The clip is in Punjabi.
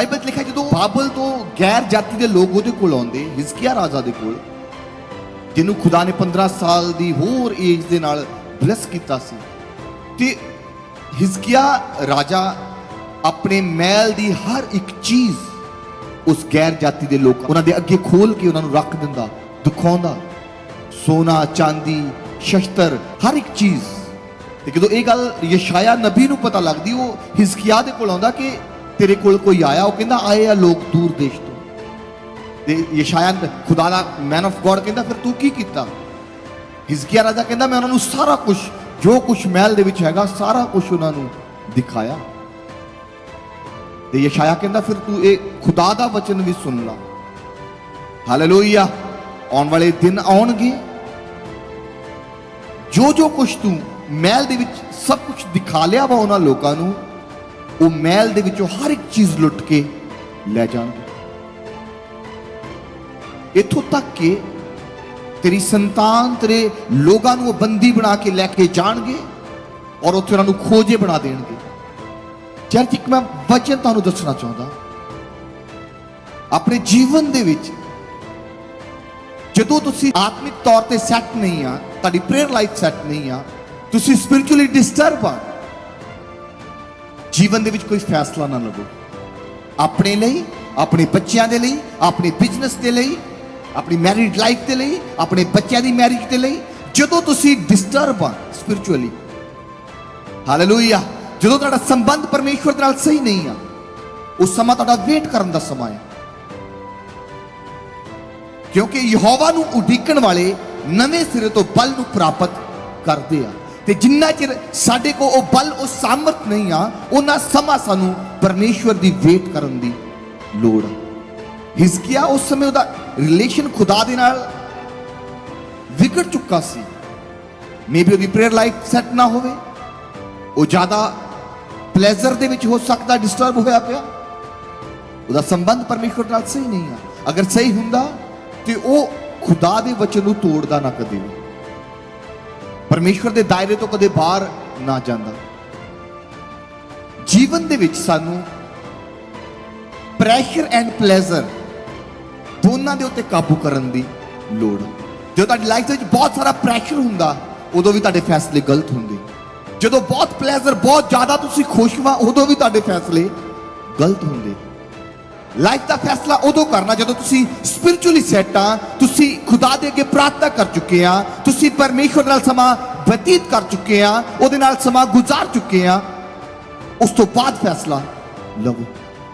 ਬਾਈਬਲ 'ਚ ਲਿਖਿਆ ਜਦੋਂ ਬਾਬਲ ਤੋਂ ਗੈਰ ਜਾਤੀ ਦੇ ਲੋਕ ਉਹਦੇ ਕੋਲ ਆਉਂਦੇ, ਹਿਜ਼ਕੀਆ ਰਾਜਾ ਦੇ ਕੋਲ, ਜਿਹਨੂੰ ਖੁਦਾ ਨੇ 15 ਸਾਲ ਦੀ ਹੋਰ ਏਜ ਦੇ ਨਾਲ ਬਲੈਸ ਕੀਤਾ ਸੀ। ਤੇ ਹਿਜ਼ਕੀਆ ਰਾਜਾ ਆਪਣੇ ਮਹਿਲ ਦੀ ਹਰ ਇੱਕ ਚੀਜ਼ ਉਸ ਗੈਰ ਜਾਤੀ ਦੇ ਲੋਕ ਉਹਨਾਂ ਦੇ ਅੱਗੇ ਖੋਲ ਕੇ ਉਹਨਾਂ ਨੂੰ ਰੱਖ ਦਿੰਦਾ, ਦਿਖਾਉਂਦਾ। ਸੋਨਾ, ਚਾਂਦੀ, ਸ਼ਸਤਰ, ਹਰ ਇੱਕ ਚੀਜ਼। ਤੇ ਜਦੋਂ ਇਹ ਗੱਲ ਯਸ਼ਾਇਆ ਨਬੀ ਨੂੰ ਪਤਾ ਲੱਗਦੀ, ਉਹ ਹਿਜ਼ਕੀਆ ਦੇ ਕੋਲ ਆਉਂਦਾ ਕਿ ਤੇਰੇ ਕੋਲ ਕੋਈ ਆਇਆ, ਉਹ ਕਹਿੰਦਾ, ਆਏ ਆ ਲੋਕ ਦੂਰ ਦੇਸ਼ ਤੋਂ। ਤੇ ਯਸ਼ਾਇਆ ਖੁਦਾ ਦਾ ਮੈਨ ਆਫ ਗੋਡ ਕਹਿੰਦਾ, ਫਿਰ ਤੂੰ ਕੀ ਕੀਤਾ? ਹਿਜ਼ਕੀਆ ਰਾਜਾ ਕਹਿੰਦਾ, ਮੈਂ ਉਹਨਾਂ ਨੂੰ ਸਾਰਾ ਕੁਝ ਜੋ ਕੁਝ ਮਹਿਲ ਦੇ ਵਿੱਚ ਹੈਗਾ, ਸਾਰਾ ਕੁਝ ਉਹਨਾਂ ਨੂੰ ਦਿਖਾਇਆ। ਤੇ ਯਸ਼ਾਇਆ ਕਹਿੰਦਾ, ਫਿਰ ਤੂੰ ਇਹ ਖੁਦਾ ਦਾ ਵਚਨ ਵੀ ਸੁਣ ਲਾ। ਹਾਲੇਲੂਇਆ ਆਉਣ ਵਾਲੇ ਦਿਨ ਆਉਣਗੇ। ਜੋ ਜੋ ਕੁਝ ਤੂੰ ਮਹਿਲ ਦੇ ਵਿੱਚ ਸਭ ਕੁਝ ਦਿਖਾ ਲਿਆ ਵਾ ਉਹਨਾਂ ਲੋਕਾਂ ਨੂੰ ਉਹ ਮਹਿਲ ਦੇ ਵਿੱਚੋਂ ਹਰ ਇੱਕ ਚੀਜ਼ ਲੁੱਟ ਕੇ ਲੈ ਜਾਣਗੇ। ਇਥੋਂ ਤੱਕ ਕਿ ਤੇਰੀ ਸੰਤਾਨ ਤੇਰੇ ਲੋਕਾਂ ਨੂੰ ਉਹ ਬੰਦੀ ਬਣਾ ਕੇ ਲੈ ਕੇ ਜਾਣਗੇ ਔਰ ਉੱਥੇ ਉਹਨਾਂ ਨੂੰ ਖੋਜੇ ਬਣਾ ਦੇਣਗੇ। ਚਰਚ, ਇੱਕ ਮੈਂ ਵਚਨ ਤੁਹਾਨੂੰ ਦੱਸਣਾ ਚਾਹੁੰਦਾ। ਆਪਣੇ ਜੀਵਨ ਦੇ ਵਿੱਚ ਜਦੋਂ ਤੁਸੀਂ ਆਤਮਿਕ ਤੌਰ ਤੇ ਸੈੱਟ ਨਹੀਂ ਆ, ਤੁਹਾਡੀ ਪ੍ਰੇਅਰ ਲਾਈਫ ਸੈੱਟ ਨਹੀਂ ਆ, ਤੁਸੀਂ ਸਪਿਰਚੁਅਲੀ ਡਿਸਟਰਬ ਆ ਜੀਵਨ ਦੇ ਵਿੱਚ ਕੋਈ ਫੈਸਲਾ ਨਾ ਲਵੋ ਆਪਣੇ ਲਈ, ਆਪਣੇ ਬੱਚਿਆਂ ਦੇ ਲਈ, ਆਪਣੇ ਬਿਜ਼ਨਸ ਦੇ ਲਈ, ਆਪਣੀ ਮੈਰਿਡ ਲਾਈਫ ਦੇ ਲਈ, ਆਪਣੇ ਬੱਚਿਆਂ ਦੀ ਮੈਰਿਜ ਦੇ ਲਈ, ਜਦੋਂ ਤੁਸੀਂ ਡਿਸਟਰਬ ਆ ਸਪਿਰਚੁਅਲੀ ਹਾਲੇਲੂਇਆ ਜਦੋਂ ਤੁਹਾਡਾ ਸੰਬੰਧ ਪਰਮੇਸ਼ਵਰ ਦੇ ਨਾਲ ਸਹੀ ਨਹੀਂ ਆ, ਉਸ ਸਮਾਂ ਤੁਹਾਡਾ ਵੇਟ ਕਰਨ ਦਾ ਸਮਾਂ ਹੈ ਕਿਉਂਕਿ ਯਹੋਵਾ ਨੂੰ ਉਡੀਕਣ ਵਾਲੇ ਨਵੇਂ ਸਿਰੇ ਤੋਂ ਬਲ ਨੂੰ ਪ੍ਰਾਪਤ ਕਰਦੇ ਆ। ਤੇ ਜਿੰਨਾ ਚਿਰ ਸਾਡੇ ਕੋ ਉਹ ਬਲ, ਉਹ ਸਾਮਰਥ ਨਹੀਂ ਆ, ਉਹਨਾਂ ਸਮਾਂ ਸਾਨੂੰ ਪਰਮੇਸ਼ਵਰ ਦੀ ਵੇਟ ਕਰਨ ਦੀ ਲੋੜ ਆ। ਹਿਸਕੀਆ ਉਸ ਸਮੇਂ ਉਹਦਾ ਰਿਲੇਸ਼ਨ ਖੁਦਾ ਦੇ ਨਾਲ ਵਿਗੜ ਚੁੱਕਾ ਸੀ। ਮੇਬੀ ਉਹਦੀ ਪ੍ਰੇਅਰ ਲਾਈਫ ਸੈੱਟ ਨਾ ਹੋਵੇ, ਉਹ ਜ਼ਿਆਦਾ ਪਲੇਜ਼ਰ ਦੇ ਵਿੱਚ ਹੋ ਸਕਦਾ ਡਿਸਟਰਬ ਹੋਇਆ ਪਿਆ। ਉਹਦਾ ਸੰਬੰਧ ਪਰਮੇਸ਼ਵਰ ਨਾਲ ਸਹੀ ਨਹੀਂ ਆ। ਅਗਰ ਸਹੀ ਹੁੰਦਾ ਤੇ ਉਹ ਖੁਦਾ ਦੇ ਵਚਨ ਨੂੰ ਤੋੜਦਾ ਨਾ ਕਦੇ ਵੀ। ਪਰਮੇਸ਼ਵਰ ਦੇ ਦਾਇਰੇ ਤੋਂ ਕਦੇ ਬਾਹਰ ਨਾ ਜਾਂਦਾ। ਜੀਵਨ ਦੇ ਵਿੱਚ ਸਾਨੂੰ ਪ੍ਰੈਸ਼ਰ ਐਂਡ ਪਲੇਜ਼ਰ ਦੋਨਾਂ ਦੇ ਉੱਤੇ ਕਾਬੂ ਕਰਨ ਦੀ ਲੋੜ। ਜਦੋਂ ਤੁਹਾਡੀ ਲਾਈਫ ਦੇ ਵਿੱਚ ਬਹੁਤ ਸਾਰਾ ਪ੍ਰੈਸ਼ਰ ਹੁੰਦਾ, ਉਦੋਂ ਵੀ ਤੁਹਾਡੇ ਫੈਸਲੇ ਗਲਤ ਹੁੰਦੇ। ਜਦੋਂ ਬਹੁਤ ਪਲੇਜ਼ਰ ਬਹੁਤ ਜ਼ਿਆਦਾ ਤੁਸੀਂ ਖੁਸ਼ ਹੋ ਉਦੋਂ ਵੀ ਤੁਹਾਡੇ ਫੈਸਲੇ ਗਲਤ ਹੁੰਦੇ। ਲਾਈਫ ਦਾ ਫੈਸਲਾ ਉਦੋਂ ਕਰਨਾ ਜਦੋਂ ਤੁਸੀਂ ਸਪਿਰਚੁਅਲੀ ਸੈੱਟ ਆ, ਤੁਸੀਂ ਖੁਦਾ ਦੇ ਅੱਗੇ ਪ੍ਰਾਰਥਨਾ ਕਰ ਚੁੱਕੇ ਆ, ਤੁਸੀਂ ਪਰਮੇਸ਼ਵਰ ਨਾਲ ਸਮਾਂ ਬਤੀਤ ਕਰ ਚੁੱਕੇ ਆ, ਉਹਦੇ ਨਾਲ ਸਮਾਂ ਗੁਜ਼ਾਰ ਚੁੱਕੇ ਆ, ਉਸ ਤੋਂ ਬਾਅਦ ਫੈਸਲਾ ਲਵੋ।